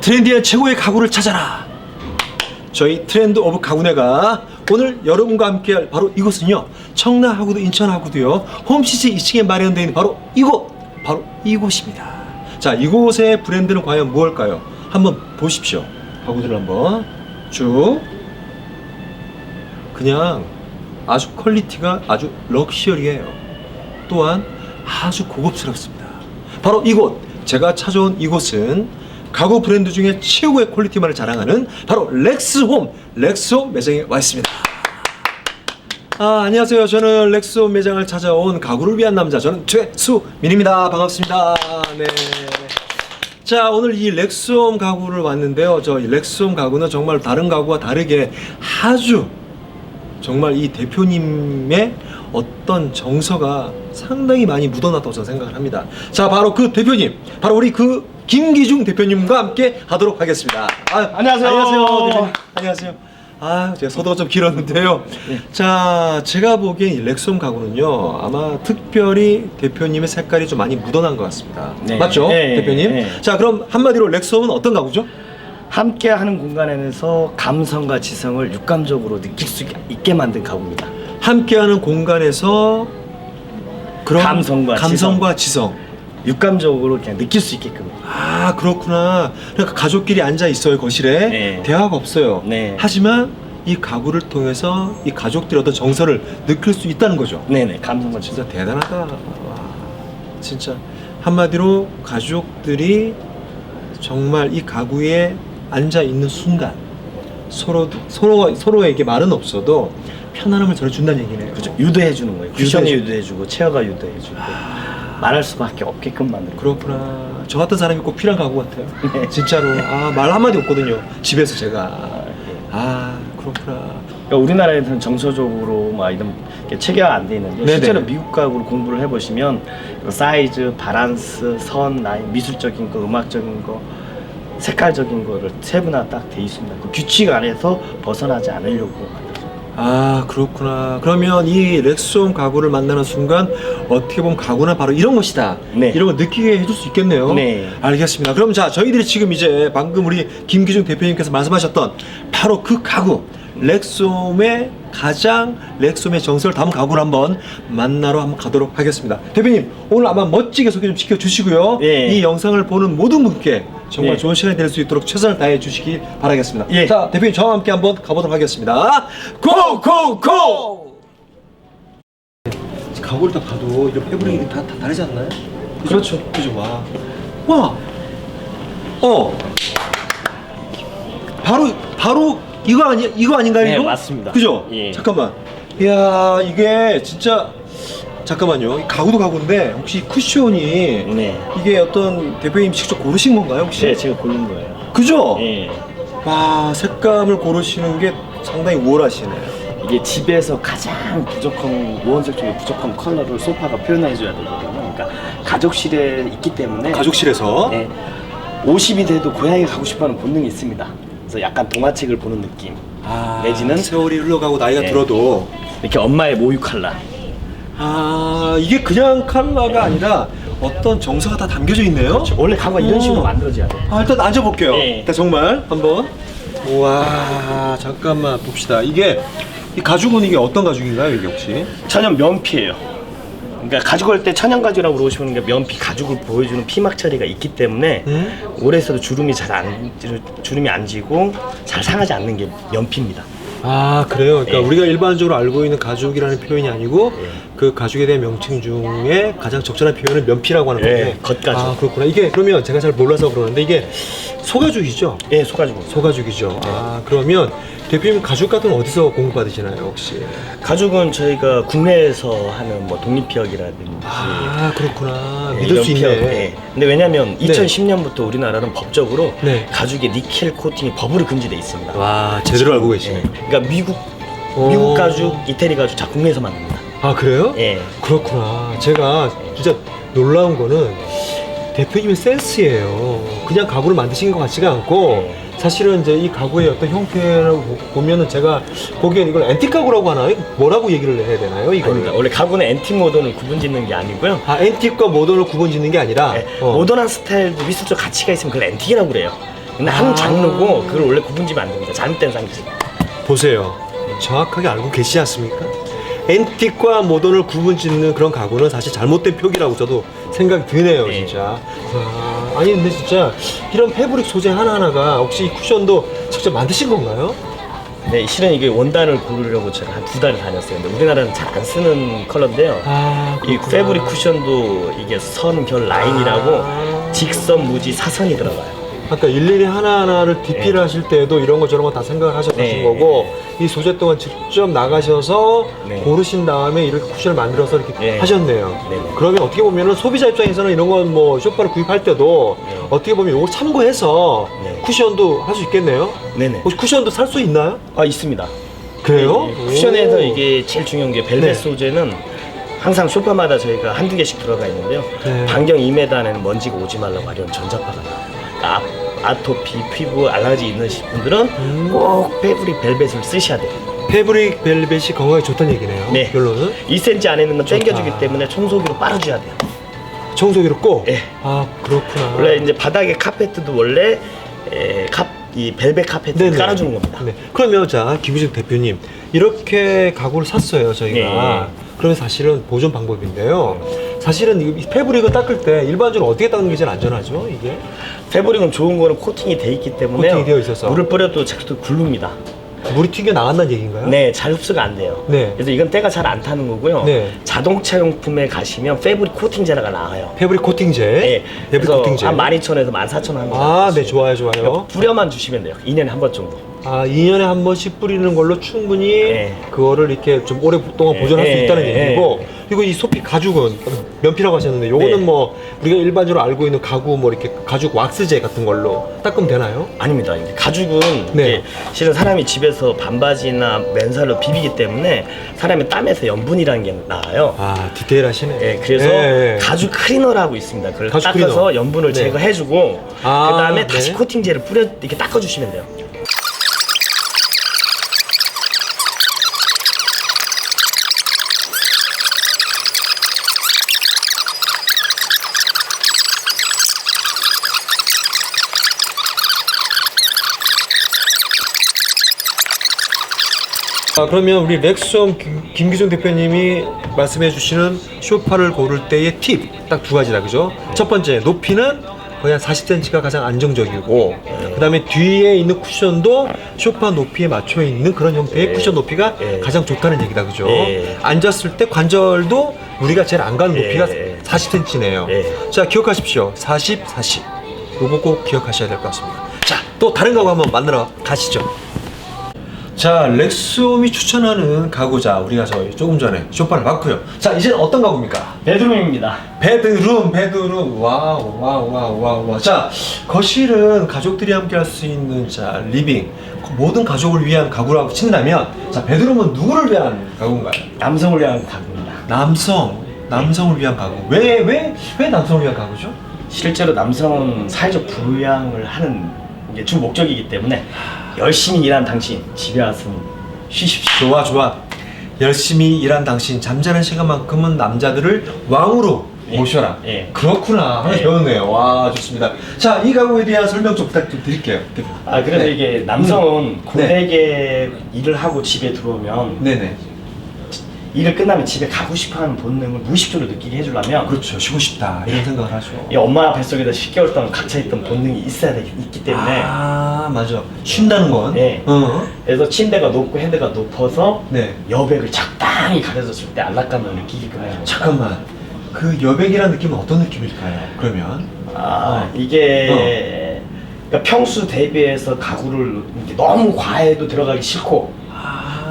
트렌디한 최고의 가구를 찾아라. 저희 트렌드 오브 가구네가 오늘 여러분과 함께할 바로 이곳은요 청라하구도 인천하구도요 홈시티 2층에 마련되어 있는 바로 이곳 바로 이곳입니다. 자 이곳의 브랜드는 과연 무엇일까요? 한번 보십시오. 가구들을 한번 쭉 그냥 아주 퀄리티가 아주 럭셔리해요. 또한 아주 고급스럽습니다. 바로 이곳 제가 찾아온 이곳은 가구 브랜드 중에 최고의 퀄리티만을 자랑하는 바로 렉스홈 렉스홈 매장에 와 있습니다. 아 안녕하세요. 저는 렉스홈 매장을 찾아온 가구를 위한 남자 저는 최수민입니다. 반갑습니다. 네. 자 오늘 이 렉스홈 가구를 왔는데요. 저이 렉스홈 가구는 정말 다른 가구와 다르게 아주 정말 이 대표님의 어떤 정서가 상당히 많이 묻어났다고 저는 생각을 합니다. 자, 바로 그 대표님, 바로 우리 그 김기중 대표님과 함께 하도록 하겠습니다. 아, 안녕하세요. 안녕하세요. 대표님. 안녕하세요. 아, 제가 서도가 좀 길었는데요. 자, 제가 보기엔 이 렉솜 가구는요, 아마 특별히 대표님의 색깔이 좀 많이 묻어난 것 같습니다. 네. 맞죠, 네, 대표님? 네. 자, 그럼 한마디로 렉솜은 어떤 가구죠? 함께 하는 공간에서 감성과 지성을 육감적으로 느낄 수 있게 만든 가구입니다. 함께하는 공간에서 그런 감성과 감성과 지성. 육감적으로 그냥 느낄 수 있게끔. 아 그렇구나. 그러니까 가족끼리 앉아 있어요 거실에 네. 대화가 없어요. 네. 하지만 이 가구를 통해서 이 가족들의 어떤 정서를 느낄 수 있다는 거죠. 네네, 감성과 지성. 진짜 대단하다. 와, 진짜 한마디로 가족들이 정말 이 가구에 앉아 있는 순간 서로 서로 서로에게 말은 없어도 편안함을 전해준다는 얘기네요. 그죠? 유도해 주는 거예요. 쿠션이 유도해 주고 체어가 유도해 주고 말할 수밖에 없게끔 거. 그렇구나. 저 같은 사람이 꼭 필요한 가구 같아요. 네. 진짜로. 아, 말 한마디 없거든요. 집에서 제가. 아, 예. 아, 그렇구나. 그러니까 우리나라에서는 정서적으로 막 이런 게 체계가 안 돼 있는데 네네. 실제로 미국 가구를 공부를 해보시면 그 사이즈, 바란스, 선, 라인, 미술적인 거, 음악적인 거, 색깔적인 거를 세분화 딱 돼 있습니다. 그 규칙 안에서 벗어나지 않으려고 만들어요. 아, 그렇구나. 그러면 이 렉솜 가구를 만나는 순간 어떻게 보면 가구는 바로 이런 것이다. 네. 이런 걸 느끼게 해줄 수 있겠네요. 네. 알겠습니다. 그럼 자, 저희들이 지금 이제 방금 우리 김기중 대표님께서 말씀하셨던 바로 그 가구. 렉솜의 가장 렉솜의 정서를 담은 가구를 한번 만나러 한번 가도록 하겠습니다. 대표님 오늘 아마 멋지게 소개 좀 시켜주시고요. 예. 이 영상을 보는 모든 분께 정말 예. 좋은 시간이 될 수 있도록 최선을 다해 주시기 바라겠습니다. 예. 자 대표님 저와 함께 한번 가보도록 하겠습니다. 고고고! 가구를 다 봐도 이런 패브릭이 다, 다 다르지 않나요? 그렇죠. 그죠 와. 와. 어. 바로 바로 이거 아니 이거 아닌가요? 네, 이거? 맞습니다. 그죠? 예. 잠깐만. 이야 이게 진짜 잠깐만요. 이 가구도 가구인데 혹시 쿠션이 네. 이게 어떤 대표님 직접 고르신 건가요 혹시? 네, 제가 고른 거예요. 그죠? 예. 와 색감을 고르시는 게 상당히 우월하시네요. 이게 집에서 가장 부족한 무원색 중에 부족한 컬러를 소파가 표현해줘야 되거든요. 그러니까 가족실에 있기 때문에 가족실에서 네. 50이 돼도 고향에 가고 싶어하는 본능이 있습니다. 그래서 약간 동화책을 보는 느낌. 아, 내지는 세월이 흘러가고 나이가 네. 들어도 이렇게 엄마의 모유 칼라. 아 이게 그냥 컬러가 아니라 어떤 정서가 다 담겨져 있네요. 원래 가구가 이런 오. 식으로 만들어져야 돼요. 아 일단 앉아볼게요. 네. 일단 정말 한번. 우와 잠깐만 봅시다. 이게 이 가죽은 이게 어떤 가죽인가요 이게 혹시? 천연 면피예요. 그러니까 가죽할 때 천연 가죽이라고 그러시는 게 면피 가죽을 보여주는 피막 처리가 있기 때문에 음? 오래 있어도 주름이 잘 안 주름이 안 지고 잘 상하지 않는 게 면피입니다. 아 그래요. 그러니까 네. 우리가 일반적으로 알고 있는 가죽이라는 표현이 아니고 그 가죽에 대한 명칭 중에 가장 적절한 표현은 면피라고 하는 네, 거예요. 겉가죽. 아 그렇구나. 이게 그러면 제가 잘 몰라서 그러는데 이게 소가죽이죠. 예, 소가죽. 소가죽이죠. 아 그러면 대표님 가죽 같은 건 어디서 공부받으시나요 혹시? 가죽은 저희가 국내에서 하는 뭐 독립피혁이라든지 아 그렇구나. 네, 믿을 이런 수 피혁, 있네. 네. 근데 왜냐면 네. 2010년부터 우리나라는 법적으로 네. 가죽에 니켈 코팅이 법으로 금지돼 있습니다. 와 제대로 알고 계시네. 예. 그러니까 미국 오. 미국 가죽, 이태리 가죽 다 국내에서 만듭니다. 아 그래요? 예. 그렇구나. 제가 진짜 놀라운 거는 대표님의 센스예요. 그냥 가구를 만드신 것 같지가 않고 사실은 이제 이 가구의 어떤 형태라고 보- 보면은 제가 보기엔 이걸 앤틱 가구라고 하나요? 뭐라고 얘기를 해야 되나요? 이거를? 아닙니다. 원래 가구는 앤틱 모던을 구분 짓는 게 아니고요. 아, 앤틱과 모던을 구분 짓는 게 아니라 네, 어. 모던한 스타일도 미술적 가치가 있으면 그걸 앤틱이라고 그래요. 근데 아. 한 장르고 그걸 원래 구분짓면 안 됩니다. 잘못된 상식. 보세요. 정확하게 알고 계시지 않습니까? 앤틱과 모던을 구분 짓는 그런 가구는 사실 잘못된 표기라고 저도 생각이 드네요, 네. 진짜. 아, 아니 근데 진짜 이런 패브릭 소재 하나하나가 혹시 이 쿠션도 직접 만드신 건가요? 네, 실은 이게 원단을 고르려고 제가 한 두 달을 다녔어요. 근데 우리나라는 잘 안 쓰는 컬러인데요. 아, 이 패브릭 쿠션도 이게 선, 결, 라인이라고 아. 직선, 무지, 사선이 들어가요. 아까 일일이 하나하나를 디피를 네. 하실 때도 이런 거 저런 거 다 생각을 하신 네. 거고 이 소재 동안 직접 나가셔서 네. 고르신 다음에 이렇게 쿠션을 만들어서 이렇게 네. 하셨네요. 네. 그러면 어떻게 보면은 소비자 입장에서는 이런 건 뭐 쇼파를 구입할 때도 네. 어떻게 보면 이걸 참고해서 네. 쿠션도 할 수 있겠네요. 네네. 혹시 쿠션도 살 수 있나요? 아, 있습니다. 그래요? 이 쿠션에서 오. 이게 제일 중요한 게 벨벳 네. 소재는 항상 쇼파마다 저희가 한두 개씩 들어가 있는데요. 네. 반경 2m 안에는 먼지가 오지 말라고 하려는 전자파가 나와요. 아- 아토피, 피부 알러지 있는 분들은 음. 꼭 패브릭 벨벳을 쓰셔야 돼요. 패브릭 벨벳이 건강에 좋다는 얘기네요. 네. 결론은 2cm 안에 있는 건 좋다. 당겨주기 때문에 청소기로 빨아줘야 돼요. 청소기로 꼭. 예. 아 그렇구나. 원래 이제 바닥에 카페트도 원래 에, 카, 이 벨벳 카페트 네네. 깔아주는 겁니다. 네. 그러면 자 김우식 대표님 이렇게 가구를 샀어요 저희가. 네. 그러면 사실은 보존 방법인데요. 사실은 이 패브릭을 닦을 때 일반적으로 어떻게 닦는 게 제일 안전하죠? 이게 패브릭은 좋은 거는 코팅이 돼 있기 때문에 코팅이 되어 있어서. 물을 뿌려도 자꾸 굴릅니다. 물이 튀겨 나간다는 얘기인가요? 네, 잘 흡수가 안 돼요. 네. 그래서 이건 때가 잘 안 타는 거고요. 네. 자동차 용품에 가시면 패브릭 코팅제라가 나와요. 패브릭 코팅제. 네. 패브릭 그래서 코팅제. 한 12,000원에서 14,000원 하는 거. 아, 네, 좋아요, 좋아요. 뿌려만 주시면 돼요. 2년에 한 번 정도. 아, 2년에 한 번씩 뿌리는 걸로 충분히 네. 그거를 이렇게 좀 오랫동안 네, 보존할 수 네, 있다는 네. 얘기고 그리고 이 소피 가죽은 면피라고 하셨는데 요거는 네. 뭐 우리가 일반적으로 알고 있는 가구 뭐 이렇게 가죽 왁스제 같은 걸로 닦으면 되나요? 아닙니다. 가죽은 네. 이제 실은 사람이 집에서 반바지나 맨살로 비비기 때문에 사람의 땀에서 염분이라는 게 나와요. 아, 디테일하시네. 예, 그래서 네. 가죽 클리너라고 있습니다. 그걸 가죽 닦아서 클리너. 염분을 네. 제거해주고 아, 그 다음에 네. 다시 코팅제를 뿌려 이렇게 닦아주시면 돼요. 아, 그러면 우리 렉솜 김- 김기준 대표님이 말씀해 주시는 쇼파를 고를 때의 팁 딱 두 가지다 그죠? 첫 번째 높이는 거의 한 40cm가 가장 안정적이고 그 다음에 뒤에 있는 쿠션도 쇼파 높이에 맞춰 있는 그런 형태의 예. 쿠션 높이가 예. 가장 좋다는 얘기다 그죠? 예. 앉았을 때 관절도 우리가 제일 안 가는 예. 높이가 40cm네요 예. 자 기억하십시오 40, 40 요거 꼭 기억하셔야 될 것 같습니다 자 또 다른 가구 한번 만나러 가시죠 자, 렉솜이 추천하는 가구자 우리가 저 조금 전에 쇼파를 봤고요. 자, 이제 어떤 가구입니까? 베드룸입니다. 베드룸, 베드룸. 와우, 와우, 와우, 와우, 와우. 자, 거실은 가족들이 함께 할 수 있는 자 리빙 모든 가족을 위한 가구라고 친다면 자 베드룸은 누구를 위한 가구인가요? 남성을 위한 가구입니다. 남성, 남성을 위한 가구. 왜, 왜, 왜 남성을 위한 가구죠? 실제로 남성은 사회적 부양을 하는 게 주 목적이기 때문에 열심히 일한 당신 집에 와서 쉬십시오. 좋아, 좋아. 열심히 일한 당신 잠자는 시간만큼은 남자들을 왕으로 예. 모셔라. 예. 그렇구나. 하나 예. 배웠네요. 와, 좋습니다. 자, 이 가구에 대한 설명 좀 부탁 좀 드릴게요. 아 그래서 네. 이게 남성은 네. 고되게 일을 하고 집에 들어오면 네네. 일을 끝나면 집에 가고 싶어하는 본능을 무의식적으로 느끼게 해주려면 그렇죠. 쉬고 싶다. 이런 예. 생각을 하죠. 이 엄마 뱃속에서 10개월 동안 갇혀있던 본능이 있어야 되기 있기 때문에 아, 맞아. 쉰다는 건. 예. 어. 그래서 침대가 높고 헤드가 높아서 네. 여백을 적당히 가려졌을 때 안락감을 느끼게끔 해요. 잠깐만. 그 여백이라는 느낌은 어떤 느낌일까요? 그러면. 아 어. 이게 그러니까 평수 대비해서 가구를 이렇게 너무 과해도 들어가기 싫고 아.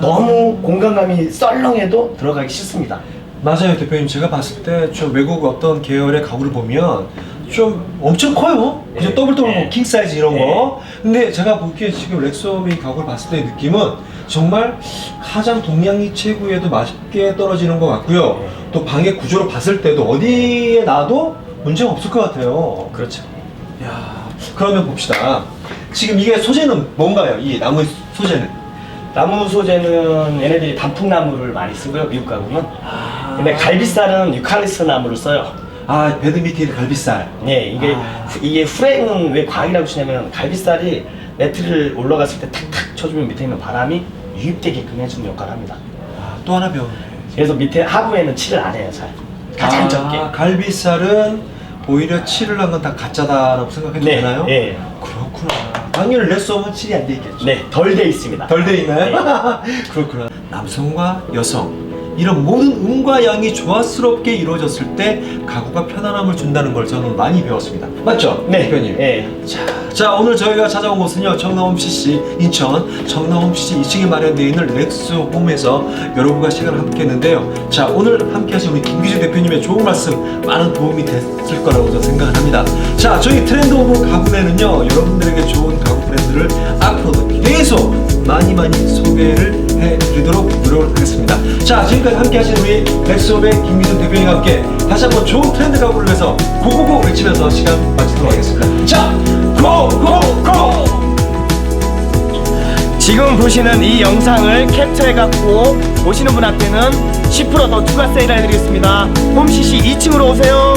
너무 공간감이 썰렁해도 들어가기 싫습니다. 맞아요, 대표님. 제가 봤을 때 좀 외국 어떤 계열의 가구를 보면 좀 엄청 커요. 그죠? 네. 더블 더블 네. 뭐킹 사이즈 이런 네. 거. 근데 제가 보기에 지금 렉솜이 가구를 봤을 때 느낌은 정말 가장 동양이 최고에도 맛있게 떨어지는 것 같고요. 네. 또 방의 구조로 봤을 때도 어디에 놔도 문제가 없을 것 같아요. 그렇죠. 야, 그러면 봅시다. 지금 이게 소재는 뭔가요? 이 나무 소재는? 나무 소재는 얘네들이 단풍나무를 많이 쓰고요 미국 가구는. 근데 갈비살은 유칼리스 나무를 써요. 아 베드 밑에 있는 갈비살. 네, 이게 아. 후- 이게 후레는 왜 과학이라고 치냐면 갈비살이 매트를 올라갔을 때 탁탁 쳐주면 밑에 있는 바람이 유입되게끔 해주는 역할을 합니다. 아, 또 하나 배웠네. 그래서 밑에 하부에는 칠을 안 해요, 잘. 가장 아, 적게. 갈비살은 오히려 칠을 한 건 다 가짜다라고 생각해도 네, 되나요? 예. 그렇구나. 당연히 레쏘면 칠이 안 돼 있겠죠. 네, 덜 돼 있습니다. 덜 돼 있나요? 네. 그렇구나. 남성과 여성 이런 모든 음과 양이 조화스럽게 이루어졌을 때 가구가 편안함을 준다는 걸 저는 많이 배웠습니다. 맞죠? 네, 대표님. 예. 자, 자 오늘 저희가 찾아온 곳은요 청라홈 CC 인천 청라홈 CC 2층에 마련되어 있는 렉스홈에서 여러분과 시간을 함께 했는데요. 자 오늘 함께 하신 우리 김기주 대표님의 좋은 말씀 많은 도움이 됐을 거라고 저는 생각을 합니다. 자 저희 트렌드 오브 가구네는요 여러분들에게 좋은 가구 브랜드를 앞으로도 계속 많이 많이 소개를 해드리도록 노력을 하겠습니다. 자 지금까지 함께하신 우리 렉스홈의 김기준 대표님과 함께 다시 한번 좋은 트렌드 가구를 위해서 고고고 외치면서 시간 마치도록 하겠습니다. 자 고고고! 지금 보시는 이 영상을 캡처해갖고 보시는 분한테는 10%더 추가 세일을 해드리겠습니다. 홈CC 2층으로 오세요.